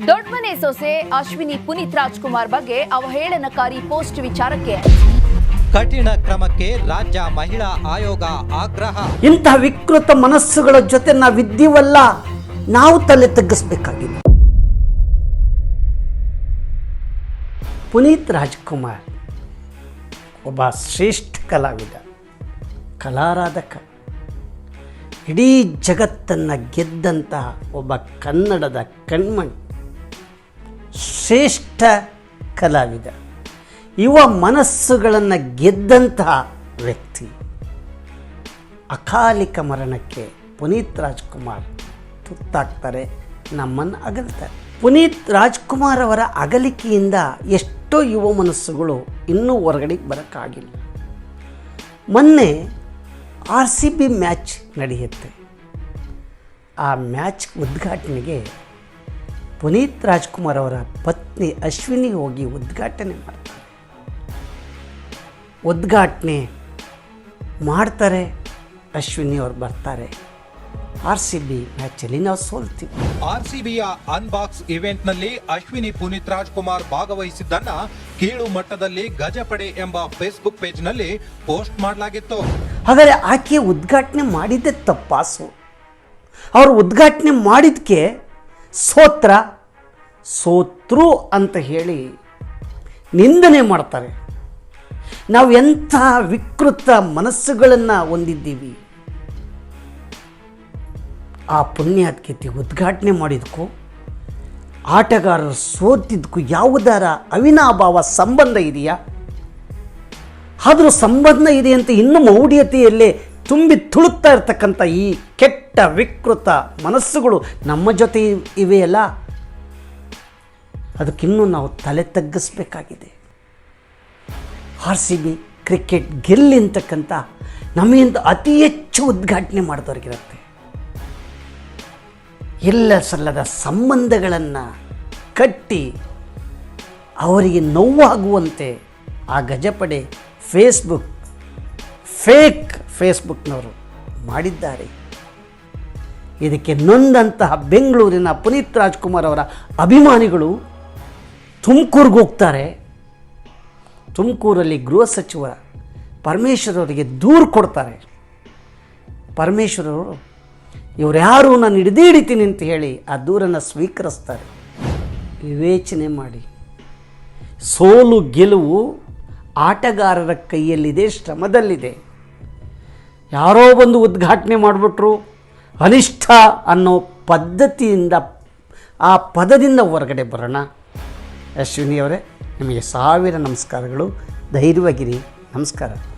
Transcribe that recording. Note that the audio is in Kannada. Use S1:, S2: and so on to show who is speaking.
S1: ದೊಡ್ಡಮನೆ ಸೊಸೆ ಅಶ್ವಿನಿ ಪುನೀತ್ ರಾಜ್ಕುಮಾರ್ ಬಗ್ಗೆ ಅವಹೇಳನಕಾರಿ ಪೋಸ್ಟ್ ವಿಚಾರಕ್ಕೆ.
S2: ಕಠಿಣ ಕ್ರಮಕ್ಕೆ ರಾಜ್ಯ ಮಹಿಳಾ ಆಯೋಗ ಆಗ್ರಹ.
S3: ಇಂತಹ ವಿಕೃತ ಮನಸ್ಸುಗಳ ಜೊತೆ ನಾವಿದ್ದೀವಲ್ಲ ನಾವು ತಲೆ ತಗ್ಗಿಸ್ಬೇಕಾಗಿದೆ. ಪುನೀತ್ ರಾಜ್ಕುಮಾರ್ ಒಬ್ಬ ಶ್ರೇಷ್ಠ ಕಲಾವಿದ ಕಲಾರಾಧಕ. ಇಡೀ ಜಗತ್ತನ್ನು ಗೆದ್ದಂತಹ ಒಬ್ಬ ಕನ್ನಡದ ಕಣ್ಮಣಿ. ಶ್ರೇಷ್ಠ ಕಲಾವಿದ. ಯುವ ಮನಸ್ಸುಗಳನ್ನು ಗೆದ್ದಂತಹ ವ್ಯಕ್ತಿ. ಅಕಾಲಿಕ ಮರಣಕ್ಕೆ ಪುನೀತ್ ರಾಜ್ಕುಮಾರ್ ತುತ್ತಾಗ್ತಾರೆ, ನಮ್ಮನ್ನು ಅಗಲ್ತಾರೆ. ಪುನೀತ್ ರಾಜ್ಕುಮಾರ್ ಅವರ ಅಗಲಿಕೆಯಿಂದ ಎಷ್ಟೋ ಯುವ ಮನಸ್ಸುಗಳು ಇನ್ನೂ ಹೊರಗಡೆಗೆ ಬರೋಕ್ಕಾಗಿಲ್ಲ. ಮೊನ್ನೆ ಆರ್ ಸಿ ಬಿ ಮ್ಯಾಚ್ ನಡೆಯುತ್ತೆ. ಆ ಮ್ಯಾಚ್ ಉದ್ಘಾಟನೆಗೆ ಪುನೀತ್ ರಾಜ್ಕುಮಾರ್ ಅವರ ಪತ್ನಿ ಅಶ್ವಿನಿ ಹೋಗಿ ಉದ್ಘಾಟನೆ ಮಾಡ್ತಾರೆ. ಉದ್ಘಾಟನೆ ಮಾಡ್ತಾರೆ ಅಶ್ವಿನಿ ಅವ್ರು ಬರ್ತಾರೆ. ಆರ್ ಸಿ ಬಿ ಮ್ಯಾಚಲ್ಲಿ ನಾವು ಸೋಲ್ತೀವಿ.
S2: ಆರ್ಸಿಬಿಯ ಅನ್ಬಾಕ್ಸ್ ಇವೆಂಟ್ನಲ್ಲಿ ಅಶ್ವಿನಿ ಪುನೀತ್ ರಾಜ್ಕುಮಾರ್ ಭಾಗವಹಿಸಿದ್ದನ್ನ ಕೀಳು ಮಟ್ಟದಲ್ಲಿ ಗಜಪಡೆ ಎಂಬ ಫೇಸ್ಬುಕ್ ಪೇಜ್ನಲ್ಲಿ ಪೋಸ್ಟ್ ಮಾಡಲಾಗಿತ್ತು.
S3: ಹಾಗಾದರೆ ಆಕೆ ಉದ್ಘಾಟನೆ ಮಾಡಿದ್ದೆ ತಪ್ಪಾಸು. ಅವರು ಉದ್ಘಾಟನೆ ಮಾಡಿದ್ದಕ್ಕೆ ಸೋತ್ರ, ಸೋತ್ರು ಅಂತ ಹೇಳಿ ನಿಂದನೆ ಮಾಡ್ತಾರೆ. ನಾವು ಎಂಥ ವಿಕೃತ ಮನಸ್ಸುಗಳನ್ನು ಹೊಂದಿದ್ದೀವಿ. ಆ ಪುಣ್ಯಾತ್ಕತೆ ಉದ್ಘಾಟನೆ ಮಾಡಿದಕ್ಕೂ ಆಟಗಾರರು ಸೋತಿದ್ದಕ್ಕೂ ಯಾವುದರ ಅವಿನಾಭಾವ ಸಂಬಂಧ ಇದೆಯಾ? ಆದರೂ ಸಂಬಂಧ ಇದೆ ಅಂತ ಇನ್ನೂ ಮೌಢ್ಯತೆಯಲ್ಲೇ ತುಂಬಿ ತುಳುತ್ತಾ ಇರ್ತಕ್ಕಂಥ ಈ ಕೆಟ್ಟ, ವಿಕೃತ ಮನಸ್ಸುಗಳು ನಮ್ಮ ಜೊತೆ ಇವೆಯಲ್ಲ? ಅದಕ್ಕಿನ್ನೂ ನಾವು ತಲೆ ತಗ್ಗಿಸ್ಬೇಕಾಗಿದೆ. ಆರ್ ಸಿ ಬಿ ಕ್ರಿಕೆಟ್ ಗೆಲ್ಲಿ ಅಂತಕ್ಕಂಥ ನಮಗಿಂತ ಅತಿ ಹೆಚ್ಚು ಉದ್ಘಾಟನೆ ಮಾಡಿದವ್ರಿಗಿರುತ್ತೆ. ಎಲ್ಲ ಸಲ್ಲದ ಸಂಬಂಧಗಳನ್ನು ಕಟ್ಟಿ ಅವರಿಗೆ ನೋವಾಗುವಂತೆ ಆ ಗಜಪಡೆ, ಫೇಸ್ಬುಕ್, ಫೇಕ್ ಫೇಸ್ಬುಕ್ನವರು ಮಾಡಿದ್ದಾರೆ. ಇದಕ್ಕೆ ನೊಂದಂತಹ ಬೆಂಗಳೂರಿನ ಪುನೀತ್ ರಾಜ್ಕುಮಾರ್ ಅವರ ಅಭಿಮಾನಿಗಳು ತುಮಕೂರಿಗೆ ಹೋಗ್ತಾರೆ. ತುಮಕೂರಲ್ಲಿ ಗೃಹ ಸಚಿವ ಪರಮೇಶ್ವರ್ ಅವರಿಗೆ ದೂರು ಕೊಡ್ತಾರೆ. ಪರಮೇಶ್ವರ್ ಅವರು ಇವರ್ಯಾರು ನಾನು ಹಿಡಿದೇ ಹಿಡಿತೀನಿ ಅಂತ ಹೇಳಿ ಆ ದೂರನ್ನು ಸ್ವೀಕರಿಸ್ತಾರೆ. ವಿವೇಚನೆ ಮಾಡಿ. ಸೋಲು ಗೆಲುವು ಆಟಗಾರರ ಕೈಯಲ್ಲಿದೆ, ಶ್ರಮದಲ್ಲಿದೆ. ಯಾರೋ ಬಂದು ಉದ್ಘಾಟನೆ ಮಾಡಿಬಿಟ್ರು. ಅನಿಷ್ಠ ಅನ್ನೋ ಪದ್ಧತಿಯಿಂದ, ಆ ಪದದಿಂದ ಹೊರಗಡೆ ಬರೋಣ. ಅಶ್ವಿನಿ ಅವರೇ ನಿಮಗೆ ಸಾವಿರ ನಮಸ್ಕಾರಗಳು. ಧೈರ್ಯವಾಗಿರಿ. ನಮಸ್ಕಾರ.